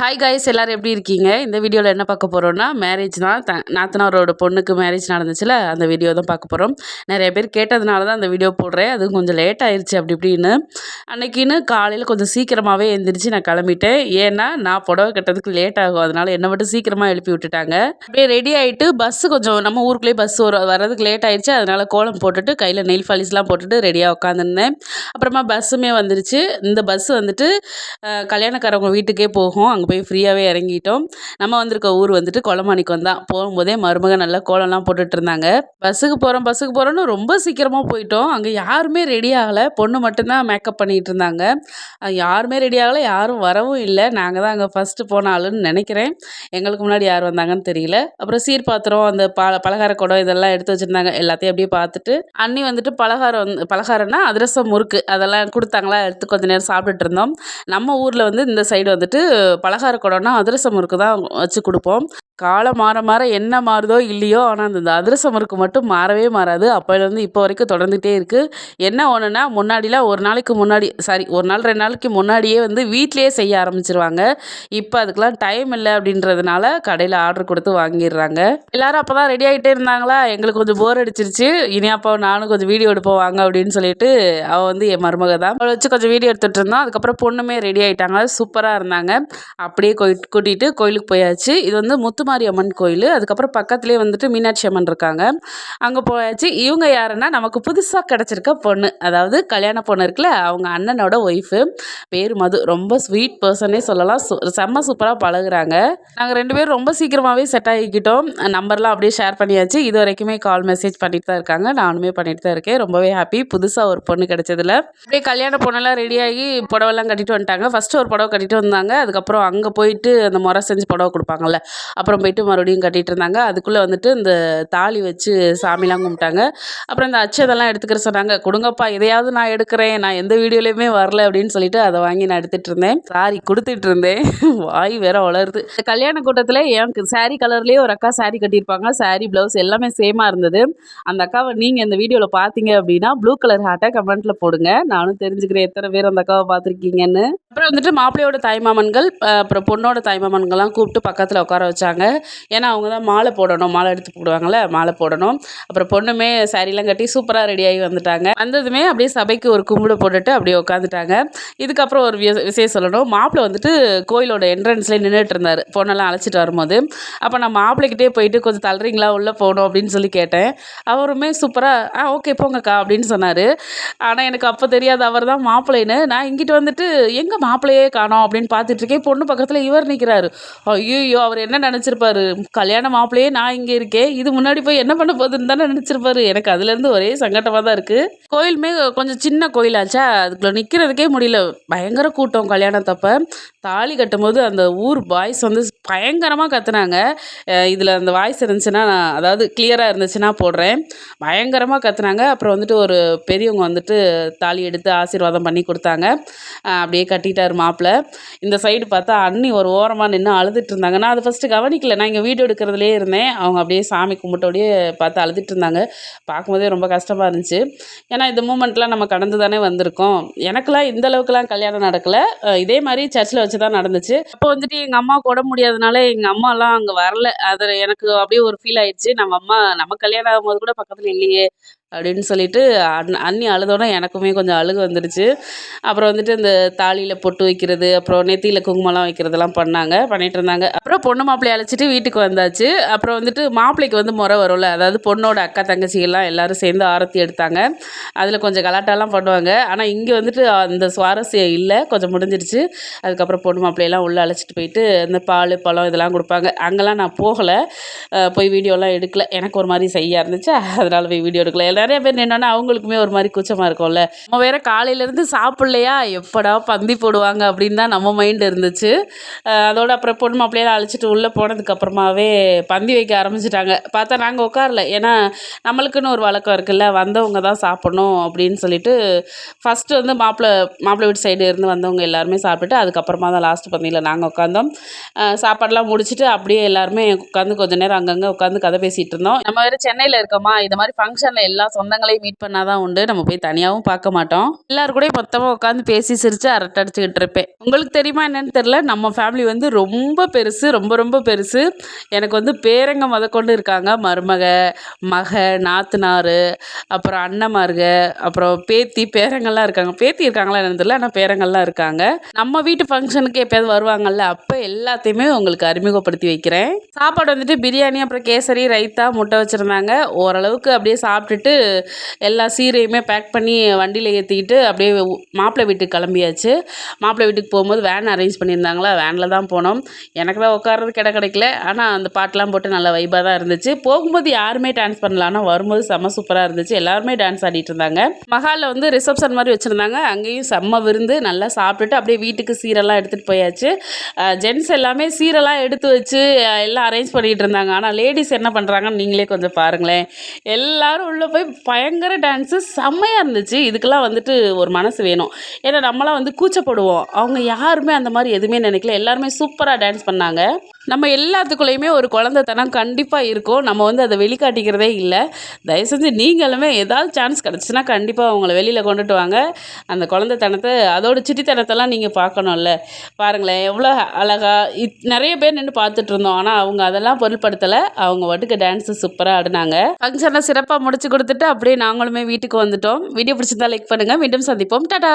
Hi guys எல்லோரும் எப்படி இருக்கீங்க? இந்த வீடியோவில் என்ன பார்க்க போகிறோன்னா மேரேஜ் தான். த நாத்தனாரோட பொண்ணுக்கு மேரேஜ் நடந்துச்சுல அந்த வீடியோ தான் பார்க்க போகிறோம் நிறைய பேர் கேட்டதுனால தான் அந்த வீடியோ போடுறேன். அது கொஞ்சம் லேட் ஆயிடுச்சு அப்படி இப்படின்னு. அன்னைக்குன்னு காலையில் கொஞ்சம் சீக்கிரமாகவே எழுந்திரிச்சு நான் கிளம்பிட்டேன். ஏன்னா நான் புடவை கட்டுறதுக்கு லேட் ஆகும். அதனால் என்னை மட்டும் சீக்கிரமாக எழுப்பி விட்டுட்டாங்க. அப்படியே ரெடி ஆகிட்டு பஸ்ஸு கொஞ்சம் நம்ம ஊருக்குள்ளேயே பஸ் வர வர்றதுக்கு லேட் ஆயிடுச்சு அதனால் கோலம் போட்டுட்டு கையில் நெயில் ஃபாலிஸ்லாம் போட்டுட்டு ரெடியாக உட்காந்துருந்தேன் அப்புறமா பஸ்ஸுமே வந்துருச்சு. இந்த பஸ் வந்துட்டு கல்யாணக்காரவங்க வீட்டுக்கே போகும். அங்கே போய் ஃப்ரீயாகவே இறங்கிட்டோம். நம்ம வந்திருக்க ஊர் வந்துட்டு கொலமாணிக்கம் தான். போகும்போதே மருமக நல்லா கோலம்லாம் போட்டுட்டு இருந்தாங்க. பஸ்ஸுக்கு போகிறோம் பஸ்ஸுக்கு போகிறோன்னு ரொம்ப சீக்கிரமாக போயிட்டோம். அங்கே யாருமே ரெடி ஆகலை. பொண்ணு மட்டும்தான் மேக்கப் பண்ணிகிட்டு இருந்தாங்க. யாருமே ரெடி ஆகலை. யாரும் வரவும் இல்லை. நாங்கள் தான் அங்கே ஃபஸ்ட்டு போன ஆளுன்னு நினைக்கிறேன். எங்களுக்கு முன்னாடி யார் வந்தாங்கன்னு தெரியல. அப்புறம் சீர் பாத்திரம் அந்த ப பலகார குடம் இதெல்லாம் எடுத்து வச்சுருந்தாங்க. எல்லாத்தையும் அப்படியே பார்த்துட்டு அன்னி வந்துட்டு பலகாரம் வந்து பலகாரம்னா அதிரசம் முறுக்கு அதெல்லாம் கொடுத்தாங்களா? எடுத்து கொஞ்ச நேரம் சாப்பிட்டுட்டு இருந்தோம். நம்ம ஊரில் வந்து இந்த சைடு வந்துட்டு பலகார குடம்னா அதிரசம் முறுக்கு தான் வச்சு கொடுப்போம். காலம் மாற மாற என்ன மாறுதோ இல்லையோ ஆனால் அந்த அதிரசம் முறுக்கு மட்டும் மாறவே மாறாது. அப்போலேருந்து இப்போ வரைக்கும் தொடர்ந்துகிட்டே இருக்குது என்ன ஒன்றுனா முன்னாடிலாம் ஒரு நாளைக்கு முன்னாடி சாரி ஒரு நாள் ரெண்டு நாளைக்கு முன்னாடியே வந்து வீட்டிலேயே செய்ய ஆரம்பிச்சிருவாங்க. இப்போ அதுக்கெலாம் டைம் இல்லை அப்படின்றதுனால கடையில் ஆர்டர் கொடுத்து வாங்கிடுறாங்க. எல்லாரும் அப்போ தான் ரெடி ஆகிட்டே இருந்தாங்களா? எங்களுக்கு கொஞ்சம் போர் அடிச்சிருச்சு. இனி அப்போ நானும் கொஞ்சம் வீடியோ எடுப்போம் வாங்க அப்படின்னு சொல்லிட்டு அவள் வந்து என் மருமக தான். அவளை வச்சு கொஞ்சம் வீடியோ எடுத்துகிட்டு இருந்தோம். அதுக்கப்புறம் பொண்ணுமே ரெடி ஆகிட்டாங்க சூப்பராக இருந்தாங்க. அப்படியே கோயில் கூட்டிகிட்டு கோயிலுக்கு போயாச்சு. இது வந்து முத்து மாரியம்மன் அம்மன் கோயில். அதுக்கப்புறம் பக்கத்துலேயே வந்துட்டு மீனாட்சி அம்மன் இருக்காங்க. அங்கே போயாச்சு. இவங்க யாருன்னா நமக்கு புதுசாக கிடச்சிருக்க பொண்ணு. அதாவது கல்யாண பொண்ணு இருக்குல்ல அவங்க அண்ணனோட ஒய்ஃபு பேர் மது. ரொம்ப ஸ்வீட் பர்சனே சொல்லலாம். சு செம்ம சூப்பராக பழகுறாங்க. நாங்கள் ரெண்டு பேரும் ரொம்ப சீக்கிரமாகவே செட் ஆகிக்கிட்டோம். நம்பர்லாம் அப்படியே ஷேர் பண்ணியாச்சு. இது வரைக்குமே கால் மெசேஜ் பண்ணிட்டு தான் இருக்காங்க. நானுமே பண்ணிட்டு தான் இருக்கேன். ரொம்பவே ஹாப்பி புதுசாக ஒரு பொண்ணு கிடைச்சதுல. அப்படியே கல்யாண பொண்ணெல்லாம் ரெடியாகி புடவெல்லாம் கட்டிட்டு வந்துட்டாங்க. ஃபஸ்ட்டு ஒரு புடவை கட்டிட்டு வந்தாங்க. அதுக்கப்புறம் அங்கே போயிட்டு அந்த முறை செஞ்சு புடவை கொடுப்பாங்கல்ல. அப்புறம் போயிட்டு மறுபடியும் கட்டிட்டு இருந்தாங்க. அதுக்குள்ளே வந்துட்டு இந்த தாலி வச்சு சாமிலாம் கும்பிட்டாங்க. அப்புறம் இந்த அச்சதெல்லாம் எடுத்துக்கிற சொன்னாங்க. கொடுங்கப்பா இதையாவது நான் எடுக்கிறேன். நான் எந்த வீடியோலையுமே வரல. அப்படின்னு சொல்லிட்டு அதை வாங்கி நான் எடுத்துட்டு இருந்தேன். சாரி கொடுத்துட்டு இருந்தேன். வாய் வேற வளருது. இந்த கல்யாண கூட்டத்தில் எனக்கு சாரி கலர்லேயே ஒரு அக்கா சாரி கட்டியிருப்பாங்க. சாரி ப்ளவுஸ் எல்லாமே சேமாக இருந்தது. அந்த அக்காவை நீங்கள் இந்த வீடியோவில் பார்த்தீங்க அப்படின்னா ப்ளூ கலர் ஹார்ட்டை கமெண்ட்டில் போடுங்க. நானும் தெரிஞ்சுக்கிறேன் எத்தனை பேர் அந்த அக்காவை பார்த்துருக்கீங்கன்னு. அப்புறம் வந்துட்டு மாப்பிள்ளையோட தாய்மாமன்கள் அப்புறம் பொண்ணோட தாய்மாமன்கள்லாம் கூப்பிட்டு பக்கத்தில் உட்கார வச்சாங்க. ஏன்னா அவங்க தான் மாலை போடணும். மாலை எடுத்து போடுவாங்கள்ல மாலை போடணும். அப்புறம் பொண்ணுமே சாரீலாம் கட்டி சூப்பராக ரெடியாகி வந்துட்டாங்க. வந்ததுமே அப்படியே சபைக்கு ஒரு கும்பிடு போட்டுட்டு அப்படியே உட்காந்துட்டாங்க. இதுக்கப்புறம் ஒரு விச- விஷயம் சொல்லணும். மாப்பிள்ளை வந்துட்டு கோயிலோட என்ட்ரன்ஸ்லேயே நின்றுட்டு இருந்தார். பொண்ணெல்லாம் அழைச்சிட்டு வரும்போது. அப்போ நான் மாப்பிள்ளைக்கிட்டே போயிட்டு கொஞ்சம் தள்ளுறீங்களா? உள்ளே போகணும் அப்படின்னு சொல்லி கேட்டேன். அவருமே சூப்பராக ஆ ஓகே போங்கக்கா அப்படின்னு சொன்னார். ஆனால் எனக்கு அப்போ தெரியாது. அவர் தான் மாப்பிள்ளைன்னு. நான் இங்கிட்டு வந்துட்டு எங்கே மாப்பிள்ளையே காணோம்? அப்படின்னு பார்த்துட்டு இருக்கேன். பொண்ணு பக்கத்தில் இவர் நிற்கிறாரு ஐயோ அவர் என்ன நினச்சி நினச்சிருப்பாரு. கல்யாண மாப்பிள்ளையே நான் இங்கே இருக்கேன். இது முன்னாடி போய் என்ன பண்ண போகுதுன்னு தானே நினச்சிருப்பாரு. எனக்கு அதுலேருந்து ஒரே சங்கட்டமாக தான் இருக்குது கோயிலுமே கொஞ்சம் சின்ன கோயிலாச்சா? அதுக்குள்ள நிற்கிறதுக்கே முடியல. பயங்கர கூட்டம் கல்யாணத்தப்போ. தாலி கட்டும்போது அந்த ஊர் பாய்ஸ் வந்து பயங்கரமாக கத்துனாங்க. இதில் அந்த வாய்ஸ் இருந்துச்சுன்னா நான் அதாவது கிளியராக இருந்துச்சுன்னா போடுறேன். பயங்கரமாக கத்துனாங்க. அப்புறம் வந்துட்டு ஒரு பெரியவங்க வந்துட்டு தாலி எடுத்து ஆசீர்வாதம் பண்ணி கொடுத்தாங்க. அப்படியே கட்டிட்டார் மாப்பிள்ளை இந்த சைடு பார்த்தா அண்ணி ஒரு ஓரமாக நின்று அழுதுட்டு இருந்தாங்க. நான் அதை ஃபஸ்ட்டு கவனிக்கல. நான் இங்கே வீடியோ எடுக்கிறதுலே இருந்தேன். அவங்க அப்படியே சாமி கும்பிட்டோடையே பார்த்து அழுதுட்டு இருந்தாங்க. பார்க்கும்போதே ரொம்ப கஷ்டமாக இருந்துச்சு. ஏன்னா இந்த மூமெண்ட்லாம் நம்ம கடந்து தானே வந்திருக்கோம். எனக்கெல்லாம் இந்த அளவுக்குலாம் கல்யாணம் நடக்கலை. இதே மாதிரி சர்ச்சில் வச்சு தான் நடந்துச்சு. அப்போ வந்துட்டு எங்கள் அம்மா கூட முடியாதனால எங்கள் அம்மாலாம் அங்கே வரல. அது எனக்கு அப்படியே ஒரு ஃபீல் ஆயிடுச்சு. நம்ம அம்மா நம்ம கல்யாணம் ஆகும்போது கூட பக்கத்தில் இல்லையே. அப்படின்னு சொல்லிட்டு அண் அண்ணி அழுதோன்னே எனக்குமே கொஞ்சம் அழுகை வந்துடுச்சு அப்புறம் வந்துட்டு இந்த தாலியில் பொட்டு வைக்கிறது அப்புறம் நெத்தியில் குங்குமம்லாம் வைக்கிறதெல்லாம் பண்ணாங்க பண்ணிகிட்டு இருந்தாங்க. அப்புறம் பொண்ணு மாப்பிள்ளையை அழைச்சிட்டு வீட்டுக்கு வந்தாச்சு. அப்புறம் வந்துட்டு மாப்பிள்ளைக்கு வந்து முறை வரும்ல. அதாவது பொண்ணோட அக்கா தங்கச்சி எல்லாம் சேர்ந்து ஆரத்தி எடுத்தாங்க. அதில் கொஞ்சம் கலாட்டாலாம் பண்ணுவாங்க. ஆனால் இங்கே வந்துட்டு அந்த சுவாரஸ்யம் இல்லை. கொஞ்சம் முடிஞ்சிடுச்சு அதுக்கப்புறம் பொண்ணு மாப்பிள்ளையெல்லாம் உள்ளே அழைச்சிட்டு போயிட்டு இந்த பால் பழம் இதெல்லாம் கொடுப்பாங்க. அங்கெல்லாம் நான் போகலை. போய் வீடியோலாம் எடுக்கல. எனக்கு ஒரு மாதிரி செய்யா இருந்துச்சு? அதனால் போய் வீடியோ எடுக்கல. நிறைய பேர் நின்னோன்னா அவங்களுக்குமே ஒரு மாதிரி கூச்சமாக இருக்கும்ல. நம்ம வேற காலையிலேருந்து சாப்பிட்லையா? எப்படா பந்தி போடுவாங்க அப்படின்னு தான் நம்ம மைண்ட் இருந்துச்சு. அதோட அப்புறம் பொண்ணு மாப்பிள்ளையெல்லாம் அழைச்சிட்டு உள்ளே போனதுக்கு அப்புறமாவே பந்தி வைக்க ஆரம்பிச்சிட்டாங்க. பார்த்தா நாங்கள் உட்காரல. ஏன்னா நம்மளுக்குன்னு ஒரு வழக்கம் இருக்குல்ல. வந்தவங்க தான் சாப்பிடணும் அப்படின்னு சொல்லிட்டு ஃபஸ்ட்டு வந்து மாப்பிள்ளை மாப்பிள்ளை வீட்டு சைடு இருந்து வந்தவங்க எல்லாருமே சாப்பிட்டுட்டு அதுக்கப்புறமா தான் லாஸ்ட் பந்தியில் நாங்கள் உட்காந்தோம் சாப்பாடெலாம் சாப்பாடெல்லாம் முடிச்சுட்டு அப்படியே எல்லாருமே உட்காந்து கொஞ்ச நேரம் அங்கங்கே உட்காந்து கதை பேசிகிட்டு இருந்தோம். நம்ம வேறு சென்னையில் இருக்கோமா? இந்த மாதிரி ஃபங்க்ஷனில் எல்லா சொந்தங்களையும் மீட் பண்ணால் தான் உண்டு. நம்ம போய் தனியாகவும் பார்க்க மாட்டோம். எல்லாரு கூடயும் மொத்தமாக உட்காந்து பேசி சிரித்து அரட்டை அடிச்சுக்கிட்டு இருப்பேன். உங்களுக்கு தெரியுமா என்னன்னு தெரில நம்ம ஃபேமிலி வந்து ரொம்ப பெருசு ரொம்ப ரொம்ப பெருசு. எனக்கு வந்து பேரங்க முதற்கொண்டு இருக்காங்க. மருமக மக நாத்தனார் அப்புறம் அண்ணமாருக அப்புறம் பேத்தி பேரங்கள்லாம் இருக்காங்க. பேத்தி இருக்காங்களா என்னன்னு தெரியல ஆனால் பேரங்கள்லாம் இருக்காங்க. நம்ம வீட்டு ஃபங்க்ஷனுக்கு எப்போயாவது வருவாங்கல்ல அப்போ எல்லாத்தையுமே உங்களுக்கு அறிமுகப்படுத்தி வைக்கிறேன். சாப்பாடு வந்துட்டு பிரியாணி அப்புறம் கேசரி ரைத்தா முட்டை வச்சுருந்தாங்க. ஓரளவுக்கு அப்படியே சாப்பிட்டுட்டு எல்லா சீரையுமே பேக் பண்ணி வண்டியில் ஏற்றிக்கிட்டு அப்படியே மாப்பிள்ளை வீட்டுக்கு கிளம்பியாச்சு. மாப்பிள்ளை வீட்டுக்கு போகும்போது வேன் அரேஞ்ச் பண்ணியிருந்தாங்களா? வேனில் தான் போனோம். எனக்கு தான் உட்கார்றதுக்கு கிட கிடைக்கல. ஆனால் அந்த பாட்டெலாம் போட்டு நல்ல வைபாக தான் இருந்துச்சு. போகும்போது யாருமே டான்ஸ் பண்ணல. ஆனால் வரும்போது செம்ம சூப்பராக இருந்துச்சு. எல்லாருமே டான்ஸ் ஆடிட்டு இருந்தாங்க. மஹாலில் வந்து ரிசப்ஷன் மாதிரி வச்சுருந்தாங்க. அங்கேயும் செம்ம விருந்து. நல்லா சாப்பிட்டுட்டு அப்படியே வீட்டுக்கு சீரெல்லாம் எடுத்துகிட்டு போயாச்சு. ஜென்ட்ஸ் எல்லாமே சீரெல்லாம் எடுத்து வச்சு எல்லாம் அரேஞ்ச் பண்ணிகிட்டு இருந்தாங்க. ஆனால் லேடிஸ் என்ன பண்ணுறாங்கன்னு நீங்களே கொஞ்சம் பாருங்களேன். எல்லாரும் உள்ளே போய் பயங்கர டான்ஸு செம்மையாக இருந்துச்சு. இதுக்கெல்லாம் வந்துட்டு ஒரு மனசு வேணும். ஏன்னா நம்மளாம் வந்து கூச்சப்படுவோம். அவங்க யாருமே அந்த மாதிரி எதுவுமே நினைக்கல. எல்லாருமே சூப்பராக டான்ஸ் பண்ணாங்க. நம்ம எல்லாத்துக்குள்ளேயுமே ஒரு குழந்தைத்தனம் கண்டிப்பாக இருக்கும். நம்ம வந்து அதை வெளிக்காட்டிக்கிறதே இல்லை. தயவு செஞ்சு நீங்களுமே ஏதாவது சான்ஸ் கிடச்சின்னா கண்டிப்பாக அவங்கள வெளியில் கொண்டுட்டு வாங்க. அந்த குழந்தைத்தனத்தை அதோட சிட்டித்தனத்தெல்லாம் நீங்கள் பார்க்கணும்ல. பாருங்களேன் எவ்வளோ அழகாக இத் நிறைய பேர் நின்று பார்த்துட்டு இருந்தோம். ஆனால் அவங்க அதெல்லாம் பொருட்படுத்தலை. அவங்க வட்டுக்கு டான்ஸு சூப்பராக ஆடினாங்க. ஃபங்க்ஷனை சிறப்பாக முடிச்சு கொடுத்துட்டு அப்படியே நாங்களுமே வீட்டுக்கு வந்துட்டோம். வீடியோ பிடிச்சிருந்தா லைக் பண்ணுங்கள் மீண்டும் சந்திப்போம். டாடா!